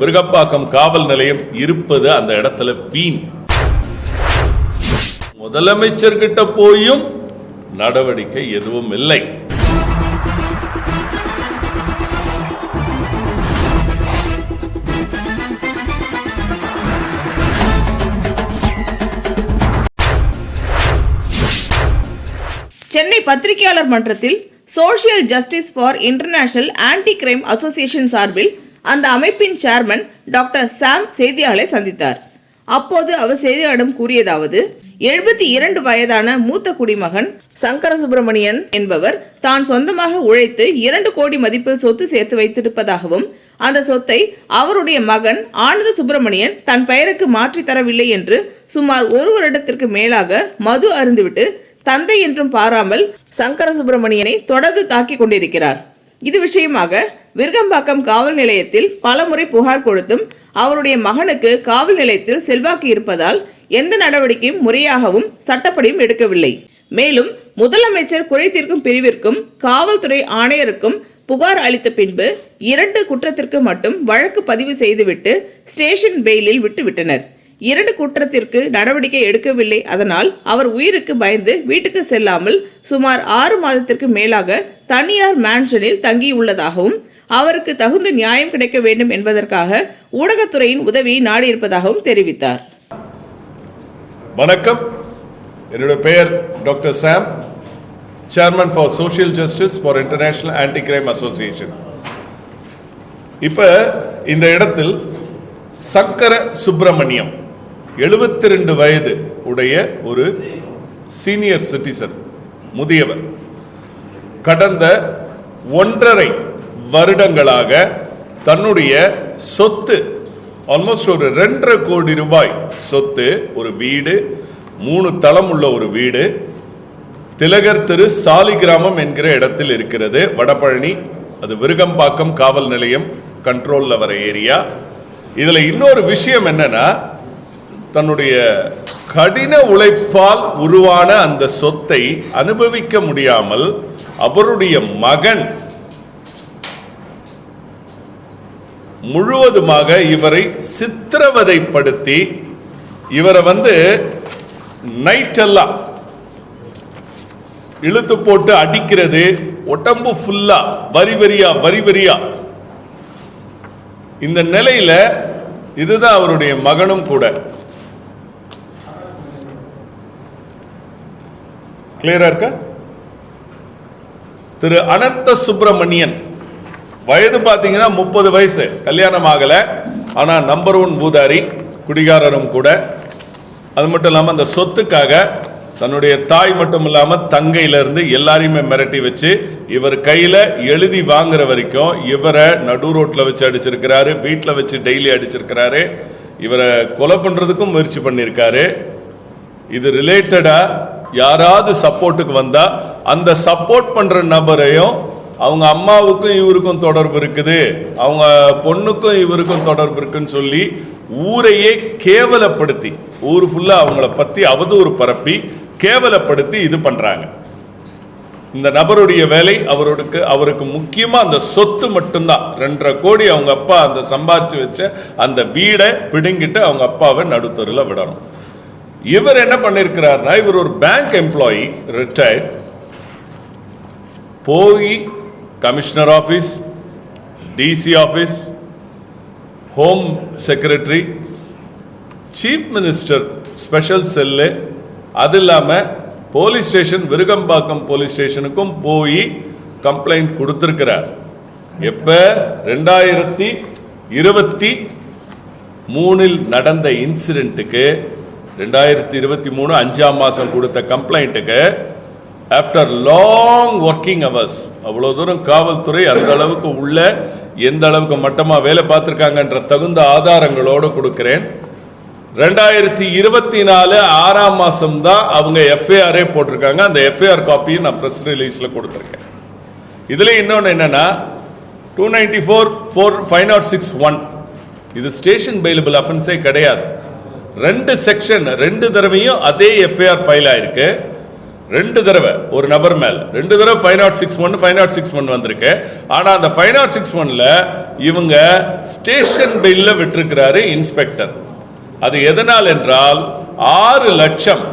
விருகப்பாக்கம் காவல் நிலையம் இருப்பது அந்த இடத்துல வீண். முதலமைச்சர்கிட்ட போயும் நடவடிக்கை எதுவும் இல்லை. சென்னை பத்திரிகையாளர் மன்றத்தில் social justice for international anti crime association சார்பில் அந்த அமைப்பின் சேர்மன் டாக்டர் சாம் செய்தியாளரை சந்தித்தார். அப்போது அவர் செய்தியாளரிடம் கூறியதாவது எழுபத்தி இரண்டு வயதான மூத்த குடிமகன் சங்கர சுப்பிரமணியன் என்பவர் தான் சொந்தமாக உழைத்து இரண்டு கோடி மதிப்பில் சொத்து சேர்த்து வைத்திருப்பதாகவும் அந்த சொத்தை அவருடைய மகன் ஆனந்த சுப்பிரமணியன் தன் பெயருக்கு மாற்றி தரவில்லை என்று சுமார் ஒரு வருடத்திற்கு மேலாக மது அருந்துவிட்டு தந்தை என்றும் பாராமல் சங்கர சுப்பிரமணியனை தொடர்ந்து தாக்கிக் கொண்டிருக்கிறார். இது விஷயமாக விருகம்பாக்கம் காவல் நிலையத்தில் பலமுறை புகார் கொடுத்தும் அவருடைய மகனுக்கு காவல் நிலையத்தில் செல்வாக்கு இருப்பதால் எந்த நடவடிக்கையும் முறையாகவும் சட்டப்படியும் எடுக்கவில்லை. மேலும் முதலமைச்சர் குறை தீர்க்கும் பிரிவிற்கும் காவல்துறை ஆணையருக்கும் புகார் அளித்த பின்பு இரண்டு குற்றத்திற்கு மட்டும் வழக்கு பதிவு செய்துவிட்டு ஸ்டேஷன் பெயிலில் விட்டுவிட்டனர். இரண்டு குற்றத்திற்கு நடவடிக்கை எடுக்கவில்லை. அதனால் அவர் உயிருக்கு பயந்து வீட்டுக்கு செல்லாமல் சுமார் ஆறு மாதத்திற்கு மேலாக தனியார் மேன்ஷனில் தங்கியுள்ளதாகவும் அவருக்கு தகுந்த நியாயம் கிடைக்க வேண்டும் என்பதற்காக ஊடகத்துறையின் உதவியை நாடியிருப்பதாகவும் தெரிவித்தார். வணக்கம். என்னுடைய பெயர் doctor Sam chairman for social justice for international anti crime association. இப்போ இந்த இடத்தில் சக்கர சுப்பிரமணியம் எழுபத்தி ரெண்டு வயது உடைய ஒரு சீனியர் சிட்டிசன் முதியவர். கடந்த ஒன்றரை வருடங்களாக தன்னுடைய சொத்து ஆல்மோஸ்ட் ஒரு ரெண்டரை கோடி ரூபாய் சொத்து ஒரு வீடு மூணு தளம் உள்ள ஒரு வீடு திலகர் திரு சாலிகிராமம் என்கிற இடத்தில் இருக்கிறது. வடபழனி அது விருகம்பாக்கம் காவல் நிலையம் கண்ட்ரோலில் வர ஏரியா. இதில் இன்னொரு விஷயம் என்னன்னா தன்னுடைய கடின உழைப்பால் உருவான அந்த சொத்தை அனுபவிக்க முடியாமல் அவருடைய மகன் முழுவதுமாக இவரை சித்திரவதைப்படுத்தி இவரை வந்து நைட்டெல்லாம் இழுத்து போட்டு அடிக்கிறது உடம்பு ஃபுல்லா வரி வரியா வரி வரியா. இந்த நிலையில இதுதான் அவருடைய மகனும் கூட. கிளியரா இருக்கா? திரு அனந்த சுப்பிரமணியன் வயது பார்த்தீங்கன்னா முப்பது வயசு. கல்யாணம் ஆகலை. ஆனால் நம்பர் ஒன் பூதாரி குடிகாரரும் கூட. அது மட்டும் இல்லாமல் அந்த சொத்துக்காக தன்னுடைய தாய் மட்டும் இல்லாமல் தங்கையிலேருந்து எல்லாரையுமே மிரட்டி வச்சு இவர் கையில் எழுதி வாங்குற வரைக்கும் இவரை நடு ரோட்டில் வச்சு அடிச்சிருக்கிறாரு வீட்டில் வச்சு டெய்லி அடிச்சிருக்கிறாரு. இவரை கொலை பண்ணுறதுக்கும் முயற்சி பண்ணியிருக்காரு. இது ரிலேட்டடாக யாராவது சப்போர்ட்டுக்கு வந்தால் அந்த சப்போர்ட் பண்ணுற நபரையும் அவங்க அம்மாவுக்கும் இவருக்கும் தொடர்பு இருக்குது. அவங்க பொண்ணுக்கும் இவருக்கும் தொடர்பு இருக்குன்னு சொல்லி ஊரையே கேவலப்படுத்தி ஊர் ஃபுல்லாக அவங்கள பற்றி அவதூறு பரப்பி கேவலப்படுத்தி இது பண்ணுறாங்க இந்த நபருடைய வேலை அவருக்கு அவருக்கு முக்கியமாக அந்த சொத்து மட்டும்தான். ரெண்டரை கோடி அவங்க அப்பா அந்த சம்பாரிச்சு வச்ச அந்த வீடை பிடுங்கிட்டு அவங்க அப்பாவை நடுத்தருல விடணும். இவர் என்ன பண்ணிருக்கிறார்னா இவர் ஒரு பேங்க் எம்ப்ளாயி ரிட்டையர்ட் போய் commissioner office DC office home secretary chief minister special cell அது இல்லாமல் போலீஸ் ஸ்டேஷன் விருகம்பாக்கம் போலீஸ் ஸ்டேஷனுக்கும் போய் கம்ப்ளைண்ட் கொடுத்துருக்கிறார். எப்போ? ரெண்டாயிரத்தி இருபத்தி மூணில் நடந்த இன்சிடெண்ட்டுக்கு ரெண்டாயிரத்தி இருபத்தி மூணு அஞ்சாம் மாதம் கொடுத்த கம்ப்ளைண்ட்டுக்கு ஆஃப்டர் லாங் ஒர்க்கிங் ஹவர்ஸ் அவ்வளோ தூரம் காவல்துறை அந்த அளவுக்கு உள்ள எந்த அளவுக்கு மட்டமாக வேலை பார்த்துருக்காங்கன்ற தகுந்த ஆதாரங்களோடு கொடுக்குறேன். ரெண்டாயிரத்தி இருபத்தி நாலு ஆறாம் மாதம் தான் அவங்க எஃப்ஐஆரே போட்டிருக்காங்க. அந்த எஃப்ஐஆர் காப்பியை நான் ப்ரெஸ் ரிலீஸில் கொடுத்துருக்கேன். இதில் இன்னொன்று என்னென்னா two ninety four four five naught oh six one இது ஸ்டேஷன் பெயிலபிள் அஃபென்ஸே கிடையாது. ரெண்டு செக்ஷன் ரெண்டு தடவையும் அதே எஃப்ஐஆர் ஃபைல் ஆயிருக்கு. ரெண்டு தடவை ஒரு நபர் மேல. ரெண்டு தடவை five naught six one five naught six one வந்திருக்கு. ஆனால் அந்த ஃபைவ் நாட் சிக்ஸ் ஒன்ல இவங்க ஸ்டேஷன் பெயில்ல விட்டுருக்கிறாரு இன்ஸ்பெக்டர். அது எதனால் என்றால் ஆறு லட்சம்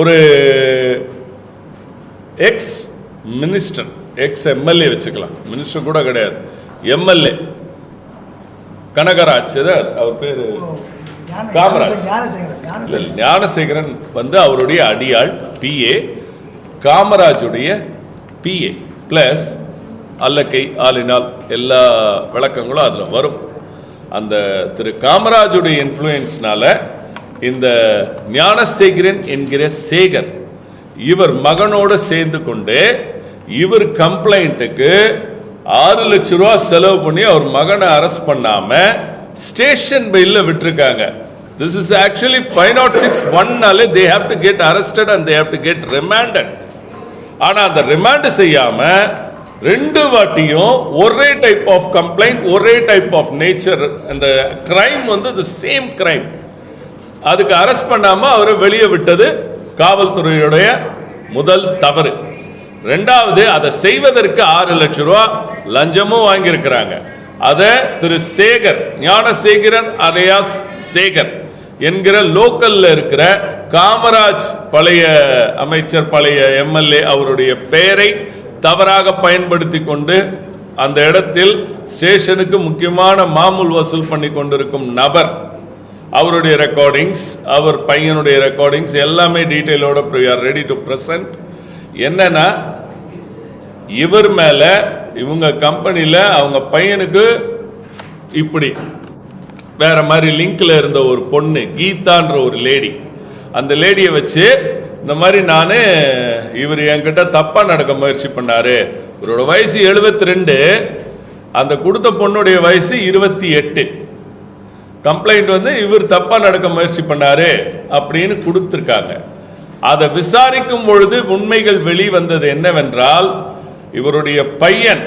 ஒரு எக்ஸ் மினிஸ்டர் எக்ஸ் எம்எல்ஏ வச்சுக்கலாம். மினிஸ்டர் கூட கிடையாது. எம்எல்ஏ கனகராஜ் அவர் பேர்? காமராஜ். ஞானசேகரன், வந்து அவருடைய அடியாள் பிஏ காமராஜுடைய பிஏ பிளஸ் அல்லக்கை ஆளினால் எல்லா விளக்கங்களும் அதில் வரும். அந்த திரு காமராஜுடைய இன்ஃப்ளூயன்ஸ்னால இந்த ஞானசேகரன் என்கிற சேகர் இவர் மகனோடு சேர்ந்து கொண்டு இவர் கம்ப்ளைண்ட்டுக்கு ஆறு லட்ச ரூபா செலவு பண்ணி அவர் மகனை அரெஸ்ட் பண்ணாம ஸ்டேஷன் பெயில்ல விட்டிருக்காங்க. This is actually five not six ஒன்னாலே they have to get arrested and they have to get remanded ஆனால் அந்த ரிமாண்ட் செய்யாமல் ரெண்டு வாட்டியும் ஒரே டைப் ஆஃப் கம்ப்ளைண்ட் ஒரே டைப் ஆஃப் நேச்சர் அந்த கிரைம் வந்து த சேம் கிரைம் அதுக்கு அரெஸ்ட் பண்ணாமல் அவரை வெளியே விட்டது காவல்துறையுடைய முதல் தவறு. ரெண்டாவது அதை செய்வதற்கு ஆறு லட்சம் ரூபா லஞ்சமும் வாங்கியிருக்கிறாங்க. அதை திரு சேகர் ஞானசேகரன் அலையாஸ் சேகர் என்கிற லோக்கல்ல இருக்கிற காமராஜ் பழைய அமைச்சர் பழைய எம்எல்ஏ அவருடைய பெயரை தவறாக பயன்படுத்தி கொண்டு அந்த இடத்தில் ஸ்டேஷனுக்கு முக்கியமான மாமூல் வசூல் பண்ணி கொண்டிருக்கும் நபர் அவருடைய ரெக்கார்டிங்ஸ் அவர் பையனுடைய ரெக்கார்டிங்ஸ் எல்லாமே டீட்டெயிலோட ஆர் ரெடி டு ப்ரெசன்ட் என்னன்னா இவர் மேலே இவங்க கம்பெனியில் அவங்க பையனுக்கு இப்படி வேற மாதிரி லிங்க்ல இருந்த ஒரு பொண்ணு கீதான்ற ஒரு லேடி. அந்த லேடியை வச்சு இந்த மாதிரி நான் இவர் என்கிட்ட தப்பாக நடக்க முயற்சி பண்ணாரு. இவரோட வயசு 72 ரெண்டு அந்த கொடுத்த பொண்ணுடைய வயசு இருபத்தி எட்டு கம்ப்ளைண்ட் வந்து இவர் தப்பாக நடக்க முயற்சி பண்ணாரு அப்படின்னு கொடுத்துருக்காங்க. அதை விசாரிக்கும் பொழுது உண்மைகள் வெளிவந்தது என்னவென்றால் இவருடைய பையன்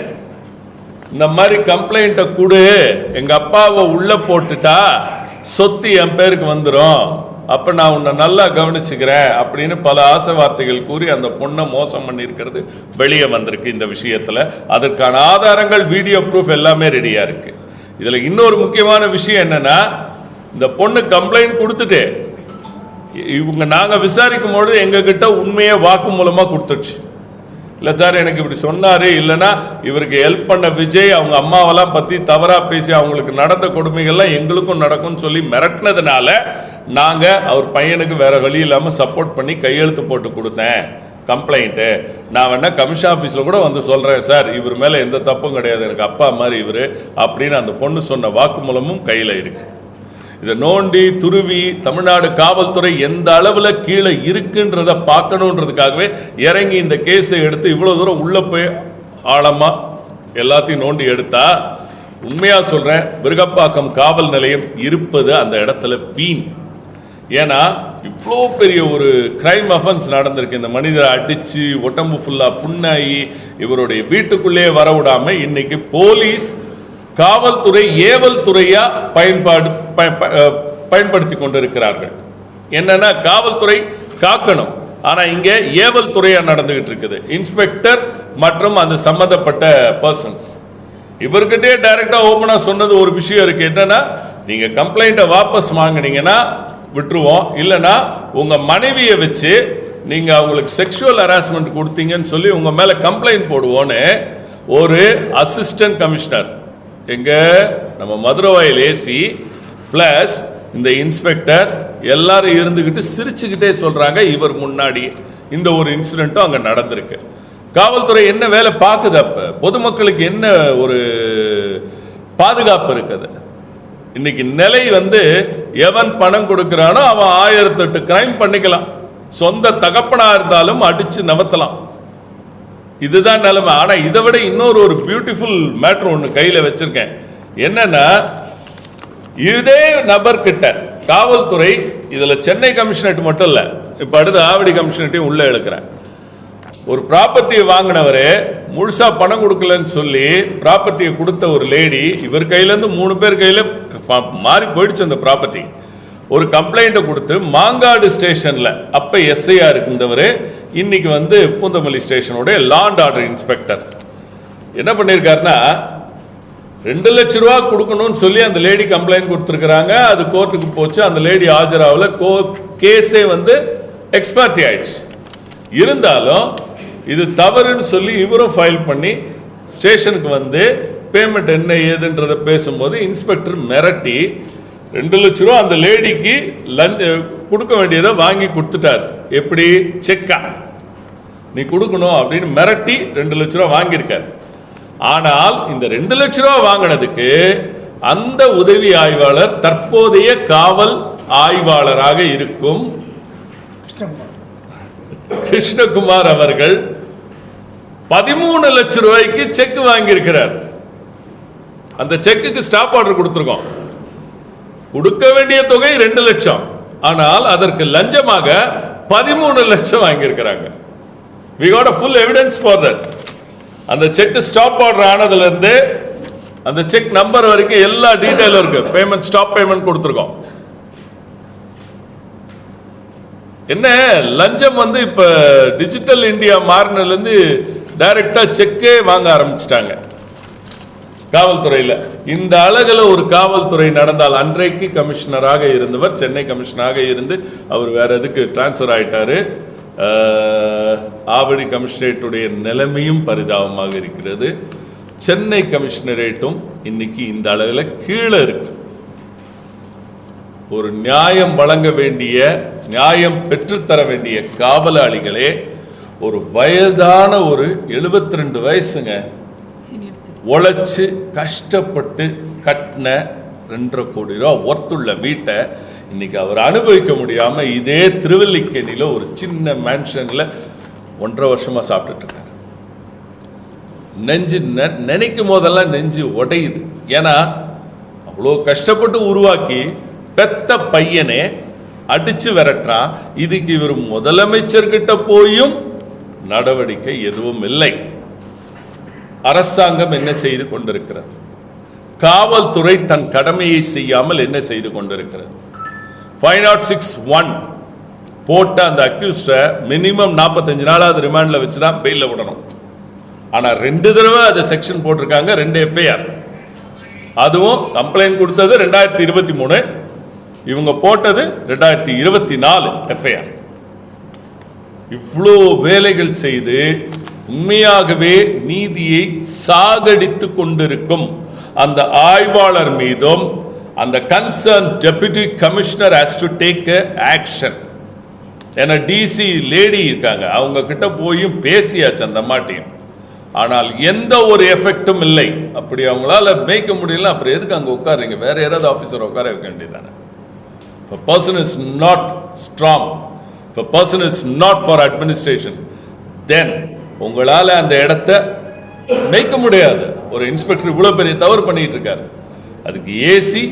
இந்த மாதிரி கம்ப்ளைண்ட்டை கொடு. எங்கள் அப்பாவை உள்ளே போட்டுட்டா சொத்து என் பேருக்கு வந்துடும் அப்போ நான் உன்னை நல்லா கவனிச்சுக்கிறேன் அப்படின்னு பல ஆசை வார்த்தைகள் கூறி அந்த பொண்ணை மோசம் பண்ணியிருக்கிறது வெளியே வந்திருக்கு இந்த விஷயத்தில். அதற்கான ஆதாரங்கள் வீடியோ ப்ரூஃப் எல்லாமே ரெடியாக இருக்கு. இதில் இன்னொரு முக்கியமான விஷயம் என்னென்னா இந்த பொண்ணு கம்ப்ளைண்ட் கொடுத்துட்டு இவங்க நாங்கள் விசாரிக்கும் பொழுது எங்ககிட்ட உண்மையை வாக்கு மூலமாக கொடுத்துருச்சு. இல்லை சார் எனக்கு இப்படி சொன்னார் இல்லைன்னா இவருக்கு ஹெல்ப் பண்ண விஜய் அவங்க அம்மாவெல்லாம் பற்றி தவறாக பேசி அவங்களுக்கு நடந்த கொடுமைகள்லாம் எங்களுக்கும் நடக்கும்னு சொல்லி மிரட்டினதுனால நாங்கள் அவர் பையனுக்கு வேறு வழி இல்லாமல் சப்போர்ட் பண்ணி கையெழுத்து போட்டு கொடுத்தேன். கம்ப்ளைண்ட்டு நான் வேணா கமிஷன் ஆஃபீஸில் கூட வந்து சொல்கிறேன் சார் இவர் மேலே எந்த தப்பும் கிடையாது. எனக்கு அப்பா மாதிரி இவர். அப்படின்னு அந்த பொண்ணு சொன்ன வாக்குமூலமும் கையில் இருக்குது இதை நோண்டி துருவி தமிழ்நாடு காவல்துறை எந்த அளவில் கீழே இருக்குன்றத பார்க்கணுன்றதுக்காகவே இறங்கி இந்த கேஸை எடுத்து இவ்வளோ தூரம் உள்ளே போய் ஆழமாக எல்லாத்தையும் நோண்டி எடுத்தா உண்மையாக சொல்கிறேன் விருகப்பாக்கம் காவல் நிலையம் இருப்பது அந்த இடத்துல வீண். ஏன்னா இவ்வளோ பெரிய ஒரு கிரைம் அஃபென்ஸ் நடந்திருக்கு. இந்த மனிதரை அடித்து உடம்பு ஃபுல்லாக புண்ணாகி இவருடைய வீட்டுக்குள்ளேயே வர விடாமல் இன்றைக்கி போலீஸ் காவல்துறை ஏவல் துறையா பயன்பாடு ப- ப- பயன்படுத்தி கொண்டிருக்கிறார்கள். என்னன்னா காவல்துறை காக்கணும். ஆனா இங்க ஏவல் துறையா நடந்துகிட்டு இருக்குது. இன்ஸ்பெக்டர் மற்றும் அந்த சம்பந்தப்பட்ட பர்சன்ஸ் இவர்கிட்டே டைரக்டா ஓப்பனாக சொன்னது ஒரு விஷயம் இருக்கு. என்னன்னா நீங்க கம்ப்ளைண்ட்டை வாபஸ் வாங்குனீங்கன்னா விட்டுருவோம். இல்லைன்னா உங்க மனைவியை வச்சு நீங்க அவங்களுக்கு செக்ஷுவல் ஹராஸ்மெண்ட் கொடுத்தீங்கன்னு சொல்லி உங்க மேல கம்ப்ளைண்ட் போடுவோன்னு ஒரு அசிஸ்டன்ட் கமிஷனர் எங்க? நம்ம மதுரவாயில் ஏசி பிளஸ் இந்த இன்ஸ்பெக்டர் எல்லாரும் இருந்துகிட்டு சிரிச்சுக்கிட்டே சொல்றாங்க இவர் முன்னாடி இந்த ஒரு இன்சிடென்ட்டும் அங்கே நடந்திருக்கு. காவல்துறை என்ன வேலை பார்க்குது அப்போ? பொதுமக்களுக்கு என்ன ஒரு பாதுகாப்பு இருக்குது? இன்னைக்கு நிலை வந்து எவன் பணம் கொடுக்குறானோ அவன் ஆயிரத்தெட்டு கிரைம் பண்ணிக்கலாம். சொந்த தகப்பனா இருந்தாலும் அடித்து நவத்தலாம். இதுதான் நிலைமை. ஆனால் இதை விட இன்னொரு ஒரு பியூட்டிஃபுல் மேட்ரு ஒன்று கையில் வச்சிருக்கேன். என்னன்னா இதே நபர்கிட்ட காவல்துறை இதில் சென்னை கமிஷனரேட் மட்டும் இல்லை இப்போ அடுத்து ஆவடி கமிஷனரேட்டையும் உள்ளே இழுக்கிறேன். ஒரு ப்ராப்பர்ட்டியை வாங்கினவர் முழுசாக பணம் கொடுக்கலன்னு சொல்லி ப்ராப்பர்ட்டியை கொடுத்த ஒரு லேடி இவர் கையிலேருந்து மூணு பேர் கையில் மாறி போயிடுச்சு அந்த ப்ராப்பர்ட்டி ஒரு கம்ப்ளைண்ட்டை கொடுத்து மாங்காடு ஸ்டேஷனில் அப்போ எஸ்ஐயா இருந்தவர் இன்னைக்கு வந்து பூந்தமல்லி ஸ்டேஷனுடைய லாண்ட் ஆர்டர் இன்ஸ்பெக்டர் என்ன பண்ணியிருக்காருன்னா ரெண்டு லட்ச ரூபா கொடுக்கணும்னு சொல்லி அந்த லேடி கம்ப்ளைண்ட் கொடுத்துருக்குறாங்க. அது கோர்ட்டுக்கு போச்சு. அந்த லேடி ஆஜராகல. கோ கேஸே வந்து எக்ஸ்பர்ட்டி ஆயிடுச்சு. இருந்தாலும் இது தவறுன்னு சொல்லி இவரும் ஃபைல் பண்ணி ஸ்டேஷனுக்கு வந்து பேமெண்ட் என்ன ஏதுன்றதை பேசும்போது இன்ஸ்பெக்டர் மிரட்டி ரெண்டு லட்ச ரூபா அந்த லேடிக்கு லஞ்ச கொடுக்க வேண்டியதை வாங்கி கொடுத்துட்டார். எப்படி? செக்கா நீ கொடுக்கணும் அப்படின்னு மிரட்டி ரெண்டு லட்ச ரூபா வாங்கியிருக்காரு. ஆனால் இந்த ரெண்டு லட்ச ரூபா வாங்கினதுக்கு அந்த உதவி ஆய்வாளர் தற்போதைய காவல் ஆய்வாளராக இருக்கும் கிருஷ்ணகுமார். அவர்கள் பதிமூணு லட்சம் ரூபாய்க்கு செக் வாங்கியிருக்கிறார். அந்த செக்குக்கு ஸ்டாப் ஆர்டர் கொடுத்துருக்கோம். கொடுக்க வேண்டிய தொகை ரெண்டு லட்சம். ஆனால் அதற்கு லஞ்சமாக பதிமூணு லட்சம் வாங்கியிருக்கிறாங்க. We got a full evidence for that அந்த செக் ஸ்டாப் ஆர்டர் ஆனதுலேருந்து அந்த செக் நம்பர் வரைக்கும் எல்லா டீட்டெயிலும் இருக்கு. பேமெண்ட் ஸ்டாப் பேமெண்ட் கொடுத்துருக்கோம். என்ன லஞ்சம் வந்து இப்ப டிஜிட்டல் இந்தியா மாறினதுல இருந்து டைரக்டா செக்கே வாங்க ஆரம்பிச்சிட்டாங்க. காவல்துறையில். இந்த அழகில் ஒரு காவல்துறை நடந்தால் அன்றைக்கு கமிஷனராக இருந்தவர் சென்னை கமிஷனராக இருந்து அவர் வேற எதுக்கு டிரான்ஸ்ஃபர் ஆயிட்டாரு? ஆவடி கமிஷனரேட்டுடைய நிலைமையும் பரிதாபமாக இருக்கிறது. சென்னை கமிஷனரேட்டும் இன்னைக்கு இந்த அளவில் கீழே இருக்கு. ஒரு நியாயம் வழங்க வேண்டிய நியாயம் பெற்றுத்தர வேண்டிய காவலாளிகளே ஒரு வயதான ஒரு 72 ரெண்டு வயசுங்க உழைச்சு கஷ்டப்பட்டு கட்டின ரெண்டரை கோடி ரூபா ஒர்த்துள்ள வீட்டை இன்னைக்கு அவர் அனுபவிக்க முடியாம இதே திருவல்லிக்கேணியில் ஒரு சின்ன மேன்ஷன்ல ஒன்றரை வருஷமா சாப்பிட்டுட்டு இருக்காரு. நெஞ்சு நெ- நினைக்கும் போதெல்லாம் நெஞ்சு உடையுது. ஏன்னா அவ்வளோ கஷ்டப்பட்டு உருவாக்கி பெத்த பையனே அடிச்சு விரட்டுறான். இதுக்கு இவர் முதலமைச்சர்கிட்ட போயும் நடவடிக்கை எதுவும் இல்லை. அரசாங்கம் என்ன செய்து கொண்டிருக்கிறது? காவல்துறை தன் கடமையை செய்யாமல் என்ன செய்து கொண்டிருக்கிறது? ஃபைவ் நாட் சிக்ஸ் ஒன் போட்ட அந்த அக்யூஸ்டை மினிமம் நாற்பத்தஞ்சு நாளாவது ரிமாண்டில் வச்சு தான் பெயிலில் விடணும். ஆனால் ரெண்டு தடவை அது செக்ஷன் போட்டிருக்காங்க ரெண்டு எஃப்ஐஆர் அதுவும் கம்ப்ளைண்ட் கொடுத்தது ரெண்டாயிரத்தி இருபத்தி மூணு இவங்க போட்டது ரெண்டாயிரத்தி இருபத்தி நாலு எஃப்ஐஆர் இவ்வளோ வேலைகள் செய்து உண்மையாகவே நீதியை சாகடித்து கொண்டிருக்கும் அந்த ஆய்வாளர் மீதும் அந்த concern deputy commissioner has to take action ஏன்னா டிசி லேடி இருக்காங்க. அவங்க கிட்ட போயும் பேசியாச்சு அந்த அம்மாட்டையும். ஆனால் எந்த ஒரு எஃபெக்டும் இல்லை. அப்படி அவங்களால மேய்க்க முடியல. அப்புறம் எதுக்கு அங்கே உட்காருங்க வேற யாராவது ஆஃபீஸர் உட்கார வைக்க வேண்டியதானே If a person is not strong, if a person is not for administration, அந்த இடத்த மேய்க்க முடியாது. ஒரு இன்ஸ்பெக்டர் இவ்வளோ பெரிய தவறு பண்ணிட்டு இருக்காரு. அதுக்கு ஏசி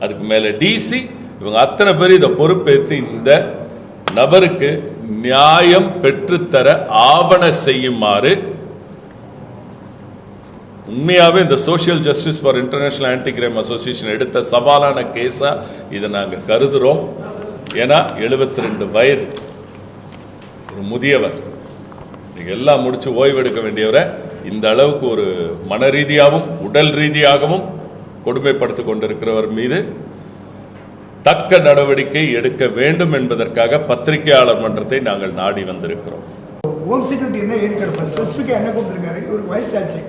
அதுக்கு மேலே டிசி இவங்க அத்தனை பேர் இதை பொறுப்பேற்று இந்த நபருக்கு நியாயம் பெற்றுத்தர ஆவண செய்யுமாறு உண்மையாகவே இந்த social justice for international anti crime association எடுத்த சவாலான கேஸாக இதை நாங்கள் கருதுகிறோம் ஏன்னா 72 ரெண்டு வயது. ஒரு முதியவர். நீங்கள் எல்லாம் முடித்து ஓய்வெடுக்க வேண்டியவரை இந்த அளவுக்கு ஒரு மன ரீதியாகவும் உடல் ரீதியாகவும் கொடுமைப்படுத்திக் கொண்டிருக்கிறவர் மீது தக்க நடவடிக்கை எடுக்க வேண்டும் என்பதற்காக பத்திரிகையாளர் மன்றத்தை நாங்கள் நாடி வந்திருக்கிறோம். ஹோம் செக்ரட்டரி என்ன இருக்கிறப்ப ஸ்பெசிஃபிக்காக என்ன கொடுத்துருக்காரு? ஒரு வயசாச்சு.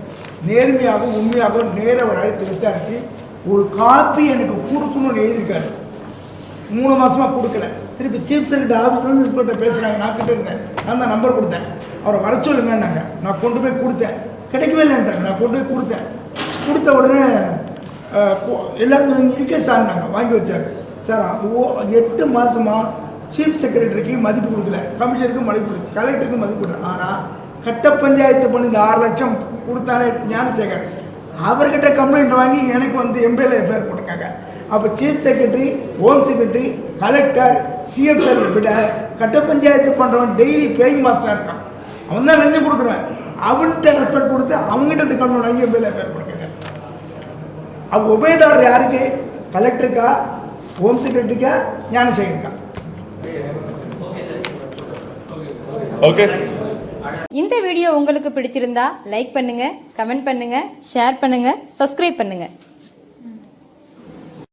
நேர்மையாகவும் உண்மையாகவும் நேர வழி அழைத்து விசாரித்து ஒரு காப்பி எனக்கு கொடுக்கணும்னு எழுதியிருக்காரு. மூணு மாசமா கொடுக்கல. திருப்பி சீஃப் செக்ரட்டரி ஆஃபீஸ்லேருந்து இன்ஸ்பெக்டர் பேசுகிறாங்க நான் கிட்ட இருந்தேன். நான் தான் நம்பர் கொடுத்தேன். அவரை வர சொல்லுங்கன்னாங்க. நான் கொண்டு போய் கொடுத்தேன். கிடைக்கவே இல்லைன்றாங்க நான் கொண்டு போய் கொடுத்தேன். கொடுத்த உடனே எல்லாரும் இருக்கே இருக்கே நாங்கள் வாங்கி வச்சார். சார் ஓ எட்டு மாதமாக சீஃப் செக்ரட்டரிக்கு மதிப்பு கொடுக்கல. கமிஷனருக்கு மதிப்பு கொடுக்கல. கலெக்டருக்கு மதிப்பு கொடுக்கல. ஆனால் கட்ட பஞ்சாயத்து பண்ணி இந்த ஆறு லட்சம் கொடுத்தாலே ஞானசேகர். அவர்கிட்ட கம்ப்ளைண்ட் வாங்கி எனக்கு வந்து எம்பிஎல் எஃப்ஐஆர் போட்டிருக்காங்க. அப்போ chief secretary home secretary collector CM sir விட கட்ட பஞ்சாயத்து பண்ணுறவன் டெய்லி பேயிங் மாஸ்டராக இருக்கான். அவன் தான் லஞ்சம் கொடுக்குறேன் அவன்கிட்ட ரெஸ்பெக்ட் கொடுத்து அவங்ககிட்ட கம்ப்ளைண்ட் வாங்கி எம்பிஎல் எஃப்ஐஆர் அப்போ உபயதாரர் யாருக்கு? கலெக்டருக்கா? ஹோம் செக்ரட்டரிக்கா? ஞானசேகருக்கா? ஓகே. இந்த வீடியோ உங்களுக்கு பிடிச்சிருந்தா லைக் பண்ணுங்க கமெண்ட் பண்ணுங்க ஷேர் பண்ணுங்க சப்ஸ்கிரைப் பண்ணுங்க.